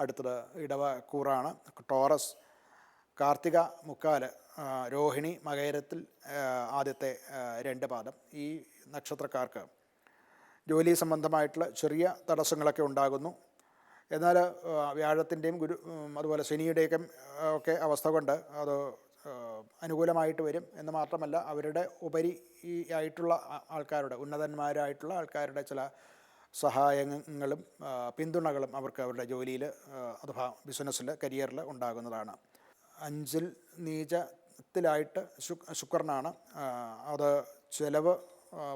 അടുത്തത് ഇടവ കൂറാണ്. ടോറസ് കാർത്തിക മുക്കാൽ രോഹിണി മകേരത്തിൽ ആദ്യത്തെ രണ്ട് പാദം. ഈ നക്ഷത്രക്കാർക്ക് ജോലി സംബന്ധമായിട്ടുള്ള ചെറിയ തടസ്സങ്ങളൊക്കെ ഉണ്ടാകുന്നു. എന്നാൽ വ്യാഴത്തിന്റെയും ഗുരു അതുപോലെ ശനിയുടെയൊക്കെ ഒക്കെ അവസ്ഥ കൊണ്ട് അത് അനുകൂലമായിട്ട് വരും. എന്ന് മാത്രമല്ല അവരുടെ ഉപരി ആയിട്ടുള്ള ആൾക്കാരുടെ ഉന്നതന്മാരായിട്ടുള്ള ആൾക്കാരുടെ ചില സഹായങ്ങളും പിന്തുണകളും അവർക്ക് അവരുടെ ജോലിയിൽ അഥവാ ബിസിനസ്സിൽ കരിയറിൽ ഉണ്ടാകുന്നതാണ്. അഞ്ചിൽ നീചത്തിലായിട്ട് ശുക്രനാണ്. അത് ചിലവ്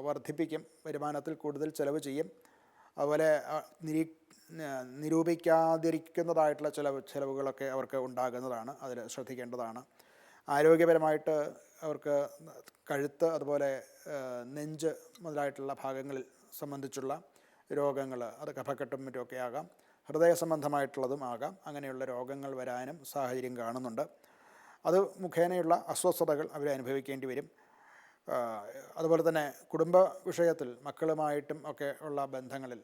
വർദ്ധിപ്പിക്കും വരുമാനത്തിൽ കൂടുതൽ ചിലവ് ചെയ്യും. അതുപോലെ നിരീ നിരൂപിക്കാതിരിക്കുന്നതായിട്ടുള്ള ചില ചിലവുകളൊക്കെ അവർക്ക് ഉണ്ടാകുന്നതാണ്. അതിൽ ശ്രദ്ധിക്കേണ്ടതാണ്. ആരോഗ്യപരമായിട്ട് അവർക്ക് കഴുത്ത് അതുപോലെ നെഞ്ച് മുതലായിട്ടുള്ള ഭാഗങ്ങളിൽ സംബന്ധിച്ചുള്ള രോഗങ്ങൾ അത് കഫക്കെട്ടും മറ്റുമൊക്കെ ആകാം. ഹൃദയ സംബന്ധമായിട്ടുള്ളതും ആകാം. അങ്ങനെയുള്ള രോഗങ്ങൾ വരാനും സാഹചര്യം കാണുന്നുണ്ട്. അത് മുഖേനയുള്ള അസ്വസ്ഥതകൾ അവർ അനുഭവിക്കേണ്ടി വരും. അതുപോലെ തന്നെ കുടുംബ വിഷയത്തിൽ മക്കളുമായിട്ടും ഒക്കെ ഉള്ള ബന്ധങ്ങളിൽ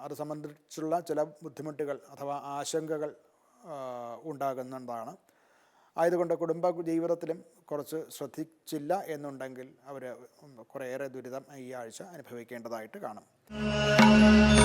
അത് സംബന്ധിച്ചുള്ള ചില ബുദ്ധിമുട്ടുകൾ അഥവാ ആശങ്കകൾ ഉണ്ടാകുന്നതാണ്. ആയതുകൊണ്ട് കുടുംബ ജീവിതത്തിലും കുറച്ച് ശ്രദ്ധിച്ചില്ല എന്നുണ്ടെങ്കിൽ അവർ കുറേയേറെ ദുരിതം ഈ ആഴ്ച അനുഭവിക്കേണ്ടതായിട്ട് കാണും. Amen.